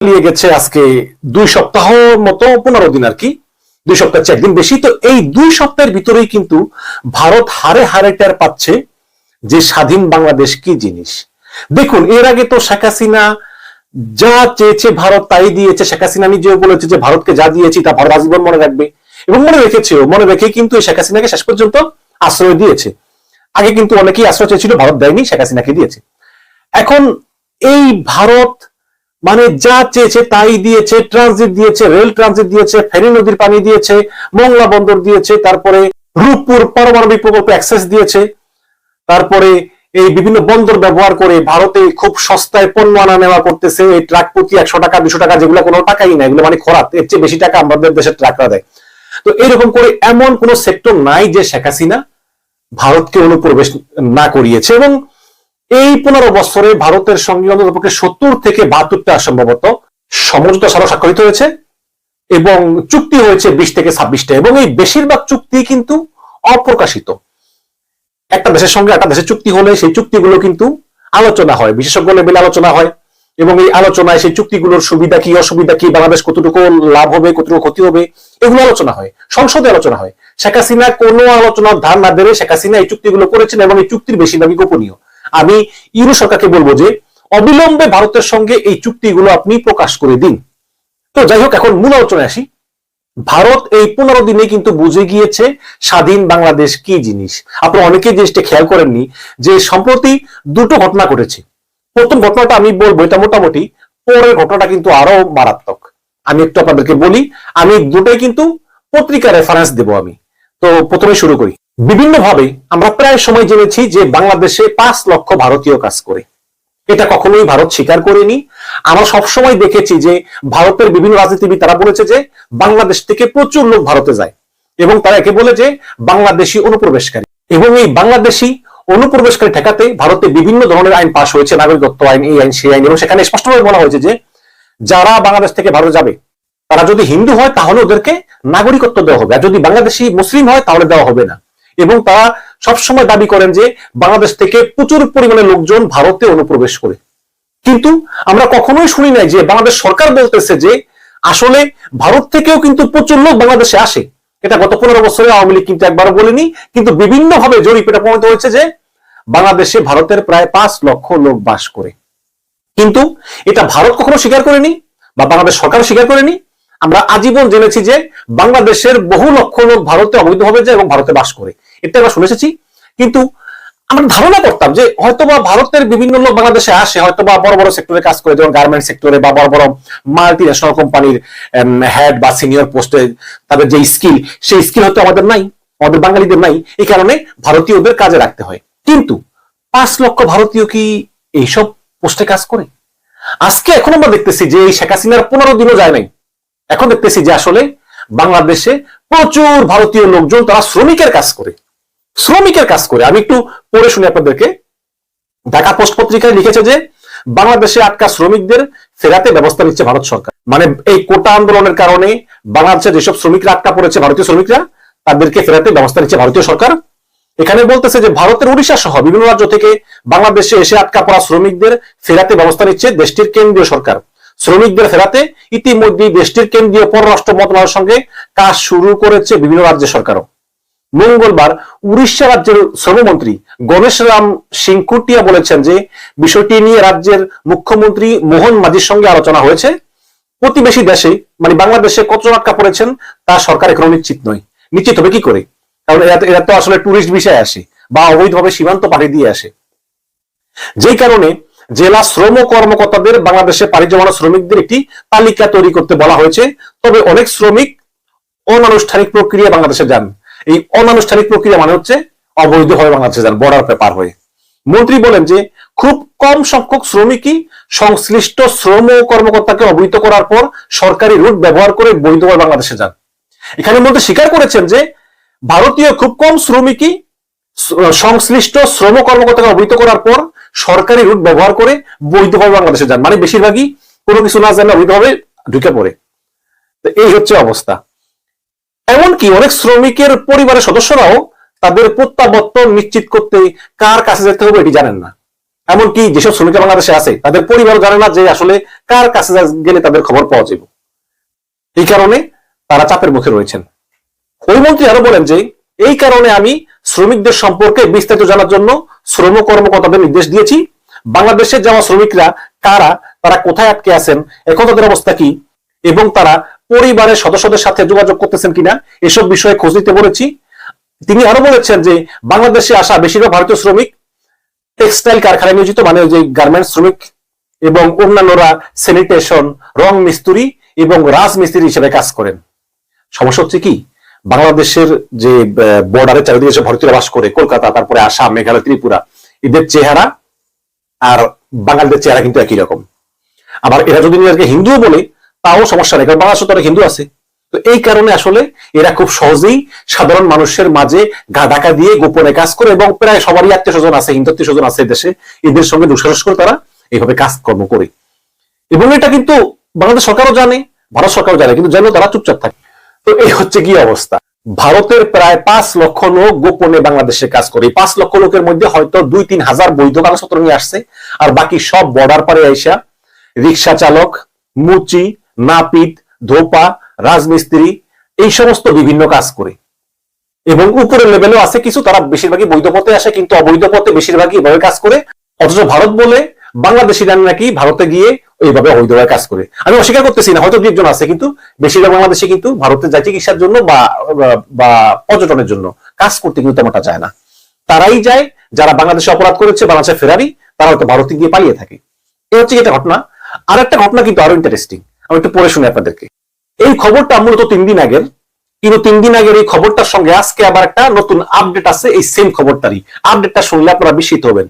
নিয়ে গেছে আজকে দুই সপ্তাহ মতো, পনেরো দিন আর কি। দুই সপ্তাহ চেয়ে একদিন বেশি। তো এই দুই সপ্তাহের ভিতরেই কিন্তু ভারত হারে হারে টের পাচ্ছে যে স্বাধীন বাংলাদেশ কি জিনিস। দেখুন, এর আগে তো শেখ হাসিনা যা চেয়েছে ভারত তাই দিয়েছে। শেখ হাসিনা নিজেও বলেছে যে, ভারতকে যা দিয়েছি তা ভারত আজীবন মনে রাখবে। এবং মনে রেখেছেও, মনে রেখে কিন্তু শেখ হাসিনাকে শেষ পর্যন্ত আশ্রয় দিয়েছে। আগে কিন্তু অনেকেই আশ্রয় চেয়েছিল, ভারত দেয়নি, শেখ হাসিনাকে দিয়েছে। এখন এই ভারত মানে যা চেয়েছে তাই দিয়েছে ট্রানজিট দিয়েছে রেল ট্রানজিট দিয়েছে, ফেনী নদীর পানি দিয়েছে, মংলা বন্দর দিয়েছে, তারপরে রূপপুর পারমাণবিক প্রকল্প অ্যাক্সেস দিয়েছে, তারপরে এই বিভিন্ন বন্দর ব্যবহার করে ভারতে খুব সস্তায় পণ্য আনা নেওয়া করতেছে, এই ট্রাক প্রতি একশো টাকা, দুশো টাকা যেগুলো কোনো টাকাই না এগুলো মানে খরাত, এর চেয়ে বেশি টাকা আমাদের দেশের ট্রাকরা দেয়। তো এরকম করে এমন কোন সেক্টর নাই যে শেখ হাসিনা ভারতকে অনুপ্রবেশ না করিয়েছে এবং এই পনেরো বছরে ভারতের সঙ্গে অন্ততপক্ষে সত্তর থেকে বাহাত্তরটা সম্ভবত সমঝোতা স্মারক স্বাক্ষরিত হয়েছে এবং চুক্তি হয়েছে বিশ থেকে ছাব্বিশটা এবং এই বেশিরভাগ চুক্তি কিন্তু অপ্রকাশিত। একটা দেশের সঙ্গে একটা দেশের চুক্তি হলে সেই চুক্তিগুলো কিন্তু আলোচনা হয়, বিশেষজ্ঞ লেভেলে আলোচনা হয় এবং এই আলোচনায় সেই চুক্তিগুলোর সুবিধা কি, অসুবিধা কি, বাংলাদেশ কতটুকু লাভ হবে, কতটুকু ক্ষতি হবে, এগুলো আলোচনা হয়, সংসদে আলোচনা হয়। শেখ হাসিনা কোনো আলোচনার ধার না দেবে শেখ হাসিনা এই চুক্তিগুলো করেছেন এবং এই চুক্তির বেশিরভাগই গোপনীয়। আমি ইউরো সরকারকে বলব যে, অবিলম্বে ভারতের সঙ্গে এই চুক্তিগুলো আপনি প্রকাশ করে দিন। তো যাই হোক, এখন মূল আলোচনায় আসি। ভারত এই পনেরো দিনে কিন্তু বুঝে গিয়েছে স্বাধীন বাংলাদেশ কি জিনিস। আপনারা অনেকেই জিনিসটা খেয়াল করেননি যে সম্প্রতি দুটো ঘটনা ঘটেছে। প্রথম ঘটনাটা আমি বলব, এটা মোটামুটি পরের ঘটনাটা কিন্তু আরও মারাত্মক। আমি একটু আপনাদেরকে বলি, আমি দুটোই কিন্তু পত্রিকা রেফারেন্স দেব আমি। তো প্রথমে শুরু করি। বিভিন্ন ভাবে আমরা প্রায় সময় জেনেছি যে বাংলাদেশে পাঁচ লক্ষ ভারতীয় কাজ করে। এটা কখনোই ভারত স্বীকার করেনি। আমরা সবসময় দেখেছি যে ভারতের বিভিন্ন রাজনীতিবিদ তারা বলেছে যে বাংলাদেশ থেকে প্রচুর লোক ভারতে যায় এবং তারা একে বলে যে বাংলাদেশি অনুপ্রবেশকারী। এবং এই বাংলাদেশি অনুপ্রবেশকারী ঠেকাতে ভারতে বিভিন্ন ধরনের আইন পাশ হয়েছে, নাগরিকত্ব আইন, এই আইন, সেই আইন এবং সেখানে স্পষ্টভাবে বলা হয়েছে যে যারা বাংলাদেশ থেকে ভারত যাবে, তারা যদি হিন্দু হয় তাহলে ওদেরকে নাগরিকত্ব দেওয়া হবে। আর যদি বাংলাদেশি মুসলিম হয় তাহলে দেওয়া হবে না। এবং তারা সবসময় দাবি করেন যে বাংলাদেশ থেকে প্রচুর পরিমাণে লোকজন ভারতে অনুপ্রবেশ করে। কিন্তু আমরা কখনোই শুনি নাই যে বাংলাদেশ সরকার বলতেছে যে আসলে ভারত থেকেও কিন্তু প্রচুর লোক বাংলাদেশে আসে। এটা গত পনেরো বছরে আওয়ামী লীগ কিন্তু একবারও বলেনি, কিন্তু বিভিন্ন ভাবে জরিপ এটা প্রমাণিত হয়েছে যে বাংলাদেশে ভারতের প্রায় পাঁচ লক্ষ লোক বাস করে। কিন্তু এটা ভারত কখনো স্বীকার করেনি বা বাংলাদেশ সরকার স্বীকার করেনি। আমরা আজীবন জেনেছি যে বাংলাদেশের বহু লক্ষ লোক ভারতে অবৈধভাবে যায় এবং ভারতে বাস করে। এটা আমরা শুনে এসেছি। কিন্তু আমরা ধারণা করতাম যে হয়তোবা ভারতের বিভিন্ন লোক বাংলাদেশে আসে, হয়তোবা বড় বড় সেক্টরে কাজ করে, যেমন গার্মেন্ট সেক্টরে বা বড় বড় মাল্টি ন্যাশনাল কোম্পানির হেড বা সিনিয়র পোস্টে তাদের যে স্কিল সেই স্কিল হয়তো আমাদের নাই, আমাদের বাঙালিদের নাই। এই কারণে ভারতীয়দের কাজে রাখতে হয়। কিন্তু পাঁচ লক্ষ ভারতীয় কি এইসব পোস্টে কাজ করে? আজকে এখন আমরা দেখতেছি যে এই শেখ হাসিনার পনেরো দিনও যায় নাই। এখন দেখতেছি যে আসলে বাংলাদেশে প্রচুর ভারতীয় লোকজন, তারা শ্রমিকের কাজ করে। শ্রমিকের কাজ করে। আমি একটু পড়ে শুনি আপনাদেরকে। ঢাকা পোস্ট পত্রিকায় লিখেছে যে, বাংলাদেশে আটকা শ্রমিকদের ফেরাতে ব্যবস্থা নিচ্ছে ভারত সরকার। মানে এই কোটা আন্দোলনের কারণে বাংলাদেশে যেসব শ্রমিকরা আটকা পড়েছে ভারতীয় শ্রমিকরা, তাদেরকে ফেরাতে ব্যবস্থা নিচ্ছে ভারতীয় সরকার। এখানে বলতেছে যে, ভারতের উড়িষ্যা সহ বিভিন্ন রাজ্য থেকে বাংলাদেশে এসে আটকা পড়া শ্রমিকদের ফেরাতে ব্যবস্থা নিচ্ছে দেশটির কেন্দ্রীয় সরকার। শ্রমিকদের ফেরাতে ইতিমধ্যে দেশটির কেন্দ্রীয় পররাষ্ট্র মন্ত্রণালয়ের সঙ্গে কাজ শুরু করেছে বিভিন্ন রাজ্যের সরকারও। মঙ্গলবার উড়িষ্যা রাজ্যের শ্রমমন্ত্রী গণেশ রাম সিং কুটিয়া বলেছেন যে বিষয়টি নিয়ে রাজ্যের মুখ্যমন্ত্রী মোহন মাঝির সঙ্গে আলোচনা হয়েছে। প্রতিবেশী দেশে মানে বাংলাদেশে কত আটকা পড়েছেন তা সরকার এখনও নিশ্চিত নয়। নিশ্চিত হবে কি করে? কারণ এরা তো আসলে টুরিস্ট বিষয়ে আসে বা অবৈধভাবে সীমান্ত পাড়ি দিয়ে আসে। যেই কারণে জেলা শ্রম কর্মকর্তাদের, বাংলাদেশে পাড়ি জমানো শ্রমিকদের একটি তালিকা তৈরি করতে বলা হয়েছে। তবে অনেক শ্রমিক অনানুষ্ঠানিক প্রক্রিয়া বাংলাদেশে যান। এই অনানুষ্ঠানিক প্রক্রিয়া মানে হচ্ছে অবৈধভাবে বাংলাদেশে যান বর্ডার পেপার হয়ে। মন্ত্রী বলেন যে, খুব কম সংখ্যক শ্রমিকই সংশ্লিষ্ট শ্রম কর্মকর্তাকে অবহিত করার পর সরকারি রুট ব্যবহার করে বৈধ বৈধভাবে বাংলাদেশে যান। এখানে মন্ত্রী স্বীকার করেছেন যে, ভারতীয় খুব কম শ্রমিকই সংশ্লিষ্ট শ্রম কর্মকর্তাকে অবহিত করার পর সরকারি রুট ব্যবহার করে বৈধভাবে বাংলাদেশে যান। মানে বেশিরভাগই কোনো কিছু না জানে অবৈধভাবে ঢুকে পড়ে। এই হচ্ছে অবস্থা। এমনকি অনেক শ্রমিকের পরিবারের সদস্যরাও তাদের প্রত্যাবর্তন নিশ্চিত করতে কার কাছে যেতে হবে এটি জানেন না। এমনকি যেসব শ্রমিকরা বাংলাদেশে আছে, তাদের পরিবার জানে না যে আসলে কার কাছে গেলে তাদের খবর পাওয়া যাবে। এই কারণে তারা চাপের মুখে রয়েছেন। ওই মন্ত্রী আরও বলেন যে, এই কারণে আমি শ্রমিকদের সম্পর্কে বিস্তারিত জানার জন্য শ্রম কর্মকর্তাদের নির্দেশ দিয়েছি। বাংলাদেশের যাওয়া শ্রমিকরা কারা, তারা কোথায় আটকে আছেন এখন তাদের অবস্থা কি, এবং তারা পরিবারের সদস্যদের সাথে যোগাযোগ করতেছেন কিনা, এসব বিষয়ে খোঁজ নিতে বলেছি। তিনি আরও বলেছেন যে, বাংলাদেশে আসা বেশিরভাগ ভারতীয় শ্রমিক টেক্সটাইল কারখানায় নিয়োজিত মানে যে গার্মেন্টস শ্রমিক এবং অন্যান্যরা স্যানিটেশন, রং মিস্ত্রি এবং রাজমিস্ত্রি হিসেবে কাজ করেন। সমস্যা হচ্ছে কি, বাংলাদেশের যে বর্ডারের চারিদিকে যে ভারতীয়রা বাস করে, কলকাতা, তারপরে আসাম, মেঘালয়, ত্রিপুরা, এদের চেহারা আর বাঙালিদের চেহারা কিন্তু একই রকম। আবার এরা যদি নিজেকে হিন্দুও বলে তাও সমস্যা নেই, কারণ বাংলাদেশে তো হিন্দু আছে। তো এই কারণে আসলে এরা খুব সহজেই সাধারণ মানুষের মাঝে গা ঢাকা দিয়ে গোপনে কাজ করে এবং প্রায় সবারই আত্মীয় স্বজন আছে হিন্দু আত্মীয় স্বজন আছে দেশে। এদের সঙ্গে দুঃসাহস করে তারা এইভাবে কাজকর্ম করে। এবং এটা কিন্তু বাংলাদেশ সরকারও জানে, ভারত সরকারও জানে, কিন্তু জানেও তারা চুপচাপ থাকে। তো এই হচ্ছে কি অবস্থা? ভারতের প্রায় পাঁচ লক্ষ লোক গোপনে বাংলাদেশে কাজ করে। পাঁচ লক্ষ লোকের মধ্যে হয়তো দুই তিন হাজার বৈধ কাগজপত্র নিয়ে আসছে, আর বাকি সব বর্ডার পারে আইসা রিক্সা চালক, মুচি নাপিত, ধোপা, রাজমিস্ত্রি, এই সমস্ত বিভিন্ন কাজ করে। এবং উপরের লেভেলেও আছে কিছু, তারা বেশিরভাগই বৈধ পথে আসে, কিন্তু অবৈধ পথে বেশিরভাগই এভাবে কাজ করে। অথচ ভারত বলে বাংলাদেশি বাংলাদেশিরা নাকি ভারতে গিয়ে এইভাবে অবৈধভাবে কাজ করে। আমি অস্বীকার করতেছি না, হয়তো দু একজন আছে, কিন্তু বেশিরভাগ বাংলাদেশে কিন্তু ভারতে যায় চিকিৎসার জন্য বা বা পর্যটনের জন্য। কাজ করতে কিন্তু তেমনটা চায় না। তারাই যায়, যারা বাংলাদেশে অপরাধ করেছে বাংলাদেশে ফেরারি তারা হয়তো ভারতে গিয়ে পালিয়ে থাকে। এ হচ্ছে একটা ঘটনা। আর একটা ঘটনা কিন্তু আরও ইন্টারেস্টিং আমি একটু পড়ে শুনি আপনাদেরকে। এই খবরটা মূলত তিন দিন আগের। কিন্তু তিন দিন আগের এই খবরটার সঙ্গে আজকে আবার একটা নতুন আপডেট আছে, এই সেম খবরটারই। আপডেটটা শুনলে আপনারা বিস্মিত হবেন।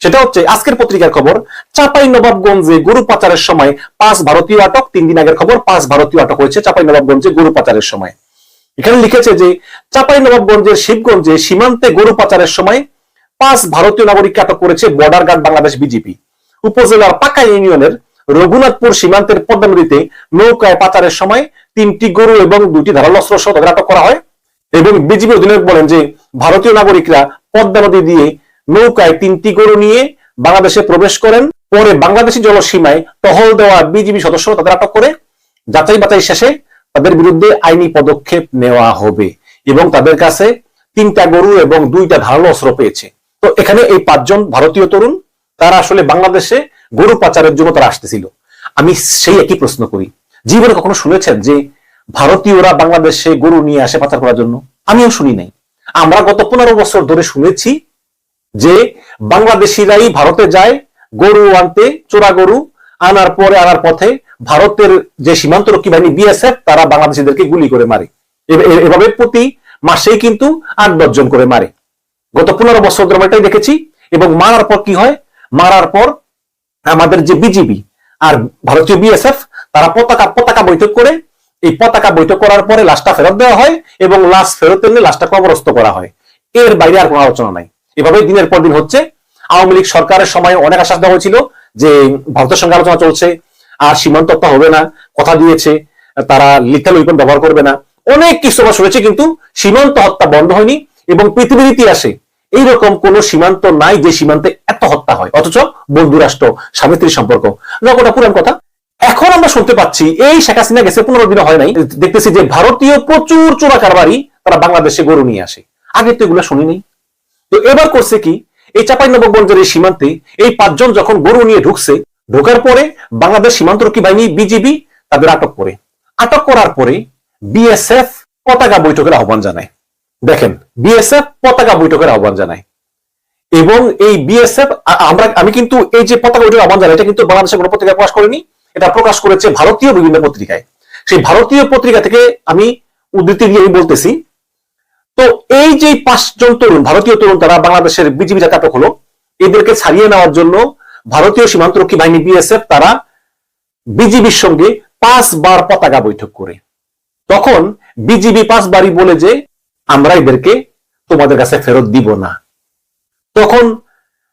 সেটা হচ্ছে, আজকের পত্রিকার খবর চাপাই নবাবগঞ্জে গরু পাচারের সময় পাঁচ ভারতীয় আটক। তিন দিন আগের খবর, পাঁচ ভারতীয় আটক হয়েছে চাপাই নবাবগঞ্জে গরু পাচারের সময়। এখানে লিখেছে যে চাপাই নবাবগঞ্জের শিবগঞ্জে সীমান্তে গরু পাচারের সময় পাঁচ ভারতীয় নাগরিককে আটক করেছে বর্ডার গার্ড বাংলাদেশ বিজেপি। উপজেলার পাকা ইউনিয়নের রঘুনাথপুর সীমান্তের পদ্মা নদীতে নৌকায় পাচারের সময় তিনটি গরু এবং দুটি ধারালো অস্ত্র সহ তাদের আটক করা হয় এবং বিজেপি অধিনায়ক বলেন যে ভারতীয় নাগরিকরা পদ্মা নদী দিয়ে নৌকায় তিনটি গরু নিয়ে বাংলাদেশে প্রবেশ করেন। পরে বাংলাদেশি জলসীমায় টহল দেওয়া বিজিবি সদস্য তাদের আটক করে। যাচাই বাছাই শেষে তাদের বিরুদ্ধে আইনি পদক্ষেপ নেওয়া হবে এবং তাদের কাছে তিনটা গরু এবং দুইটা ধারালো অস্ত্র পেয়েছে। তো এখানে এই পাঁচজন ভারতীয় তরুণ, তারা আসলে বাংলাদেশে গরু পাচারের জন্য তারা আসতেছিল। আমি সেই একই প্রশ্ন করি। জীবনে কখনো শুনেছেন যে ভারতীয়রা বাংলাদেশে গরু নিয়ে আসে পাচার করার জন্য? আমিও শুনি নাই। আমরা গত পনেরো বছর ধরে শুনেছি যে বাংলাদেশিরাই ভারতে যায়, গরু আনতে, চোরা গরু আনার পরে আনার পথে ভারতের যে সীমান্তরক্ষী বাহিনী বিএসএফ, তারা বাংলাদেশিদেরকে গুলি করে মারে। এভাবে প্রতি মাসেই কিন্তু আট দশজন করে মারে। গত পনেরো বছর ধরে আমরা এটাই দেখেছি এবং মারার পর কি হয়? মারার পর আমাদের যে বিজিবি আর ভারতীয় বিএসএফ, তারা পতাকা পতাকা বৈঠক করে, এই পতাকা বৈঠক করার পরে লাশটা ফেরত দেওয়া হয় এবং লাশ ফেরত এনে লাশটা কবরস্থ করা হয়। এর বাইরে আর কোনো আলোচনা নাই। এভাবে দিনের পর দিন হচ্ছে। আওয়ামী লীগ সরকারের সময় অনেক আশ্বাস দেওয়া হয়েছিল যে ভারতের সঙ্গে আলোচনা চলছে, আর সীমান্ত হবে না, কথা দিয়েছে, তারা লিথাল উইপন ব্যবহার করবে না। অনেক কিছু আমরা শুনেছি কিন্তু সীমান্ত হত্যা বন্ধ হয়নি এবং পৃথিবীর ইতিহাসে এইরকম কোন সীমান্ত নাই যে সীমান্তে এত হত্যা হয়। অথচ বন্ধু রাষ্ট্র, স্বামী স্ত্রীর সম্পর্ক। ওটা পুরান কথা। এখন আমরা শুনতে পাচ্ছি, এই শেখ হাসিনা গেছে, পনেরো দিনে হয় নাই। দেখতেছি যে ভারতীয় প্রচুর চোরা কারবারি তারা বাংলাদেশে গরু নিয়ে আসে। আগে তো এগুলো শুনি নেই তো এবার করছে কি? এই চাপাই নবগঞ্জের এই সীমান্তে এই পাঁচজন যখন গরু নিয়ে ঢুকছে, ঢোকার পরে বাংলাদেশ সীমান্তরক্ষী বাহিনী, বিজিবি, তাদের আটক করে। আটক করার পরে বিএসএফ পতাকা বৈঠকের আহ্বান জানায়। দেখেন, বিএসএফ পতাকা বৈঠকের আহ্বান জানায়। এবং এই বিএসএফ আমরা, আমি কিন্তু এই যে পতাকা বৈঠকের আহ্বান জানাই, এটা কিন্তু বাংলাদেশের কোনো পত্রিকায় প্রকাশ করিনি, এটা প্রকাশ করেছে ভারতীয় বিভিন্ন পত্রিকায়। সেই ভারতীয় পত্রিকা থেকে আমি উদ্ধৃতি দিয়ে আমি বলতেছি, তো এই যে পাঁচজন তরুণ, ভারতীয় তরুণ তারা বাংলাদেশের বিজিবি যাতে আটক হলো, এদেরকে ছাড়িয়ে নেওয়ার জন্য ভারতীয় সীমান্তরক্ষী বাহিনী বিএসএফ তারা বিজিবির সঙ্গে পাঁচবার পতাকা বৈঠক করে। তখন বিজিবি পাঁচবারই বলে যে, আমরা এদেরকে তোমাদের কাছে ফেরত দিব না। তখন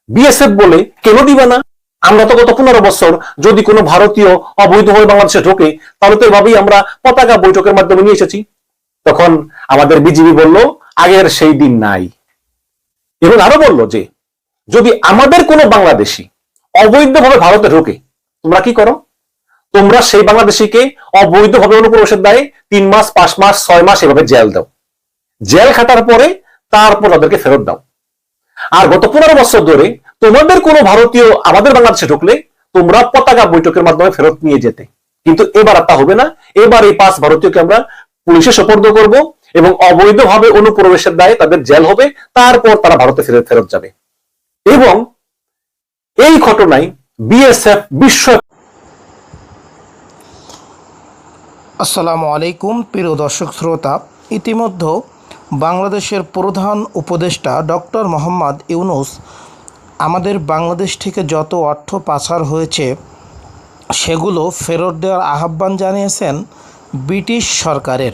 বিএসএফ বলে, কেন দিবে না? আমরা তো গত পনেরো বছর যদি কোনো ভারতীয় অবৈধ হয়ে বাংলাদেশে ঢোকে, তাহলে তো এভাবেই আমরা পতাকা বৈঠকের মাধ্যমে নিয়ে এসেছি। তখন আমাদের বিজিবি বলল, আগের সেই দিন নাই। এবং আরও বলল যে, যদি আমাদের কোনো বাংলাদেশি অবৈধভাবে ভারতে ঢোকে, তোমরা কি করো? তোমরা সেই বাংলাদেশিকে অবৈধভাবে অনুপ্রবেশের দায়ে তিন মাস, পাঁচ মাস, ছয় মাস এভাবে জেল দাও। জেল খাটার পরে তারপর তাদেরকে ফেরত দাও। আর গত পনেরো বছর ধরে তোমাদের কোনো ভারতীয় আমাদের বাংলাদেশে ঢুকলে তোমরা পতাকা বৈঠকের মাধ্যমে ফেরত নিয়ে যেতে। কিন্তু এবার তা হবে না। এবার এই পাঁচ ভারতীয়কে আমরা পুলিশে সোপর্দ করব এবং অবৈধভাবে অনুপ্রবেশের দায়ে তাদের জেল হবে। তারপর তারা ভারতে ফেরত ফেরত যাবে। এবং এই ঘটনায় বিএসএফ বিশ্ব আসসালামু আলাইকুম, প্রিয় দর্শক শ্রোতা। ইতিমধ্যে বাংলাদেশের প্রধান উপদেষ্টা ডক্টর মোহাম্মদ ইউনুস আমাদের বাংলাদেশ থেকে যত অর্থ পাচার হয়েছে, সেগুলো ফেরত দেওয়ার আহ্বান জানিয়েছেন ব্রিটিশ সরকারের।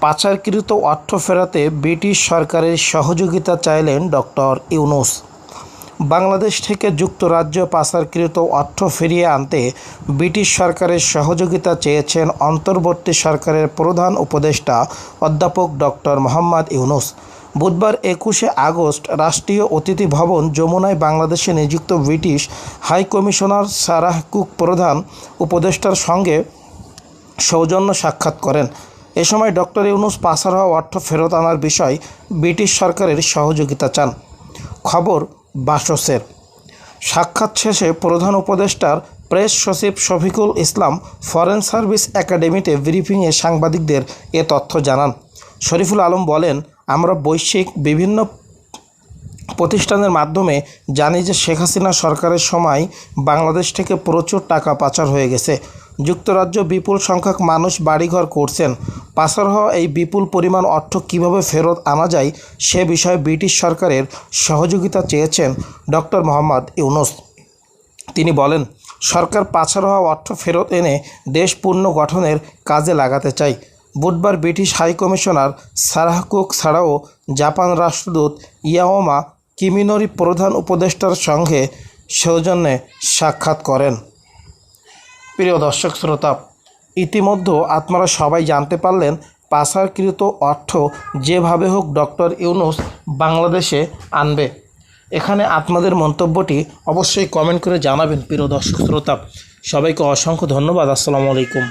পাচারকৃত অর্থ ফেরাতে ব্রিটিশ সরকারের সহযোগিতা চাইলেন ডক্টর ইউনুস। বাংলাদেশ থেকে যুক্তরাজ্য পাচারকৃত অর্থ ফিরিয়ে আনতে ব্রিটিশ সরকারের সহযোগিতা চেয়েছেন অন্তর্বর্তী সরকারের প্রধান উপদেষ্টা অধ্যাপক ডক্টর মোহাম্মদ ইউনুস। বুধবার একুশে আগস্ট রাষ্ট্রীয় অতিথি ভবন যমুনায় বাংলাদেশে নিযুক্ত British High Commissioner Sarah Cooke প্রধান উপদেষ্টার সঙ্গে সৌজন্য সাক্ষাৎ করেন। এ সময় ডক্টর ইউনুস পাচার হওয়া অর্থ ফেরত আনার বিষয় ব্রিটিশ সরকারের সহযোগিতা চান। খবর বাসসের সাক্ষাৎ শেষে প্রধান উপদেষ্টার প্রেস সচিব শফিকুল ইসলাম ফরেন সার্ভিস একাডেমিতে ব্রিফিংয়ে সাংবাদিকদের এ তথ্য জানান। শরীফুল আলম বলেন, আমরা বৈশ্বিক বিভিন্ন প্রতিষ্ঠানের মাধ্যমে জানি যে শেখ হাসিনা সরকারের সময় বাংলাদেশ থেকে প্রচুর টাকা পাচার হয়ে গেছে। যুক্তরাজ্য বিপুল সংখ্যক মানুষ বাড়িঘর করছেন। পাচার হওয়া এই বিপুল পরিমাণ অর্থ কীভাবে ফেরত আনা যায় সে বিষয়ে ব্রিটিশ সরকারের সহযোগিতা চেয়েছেন ডক্টর মোহাম্মদ ইউনুস। তিনি বলেন, সরকার পাচার হওয়া অর্থ ফেরত এনে দেশ পূর্ণ গঠনের কাজে লাগাতে চাই। বুধবার ব্রিটিশ হাই কমিশনার সারাহ ছাড়াও জাপান রাষ্ট্রদূত ইয়াওমা কিমিনোরি প্রধান উপদেষ্টার সঙ্গে সৌজন্যে সাক্ষাৎ করেন। প্রিয় দর্শক শ্রোতা, ইতিমধ্যে আপনারা সবাই জানতে পারলেন পাচারকৃত অর্থ যেভাবে হোক ডক্টর ইউনুস বাংলাদেশে আনবে। এখানে আপনাদের মন্তব্যটি অবশ্যই কমেন্ট করে জানাবেন প্রিয় দর্শক শ্রোতা। সবাইকে অসংখ্য ধন্যবাদ। আসসালামু আলাইকুম।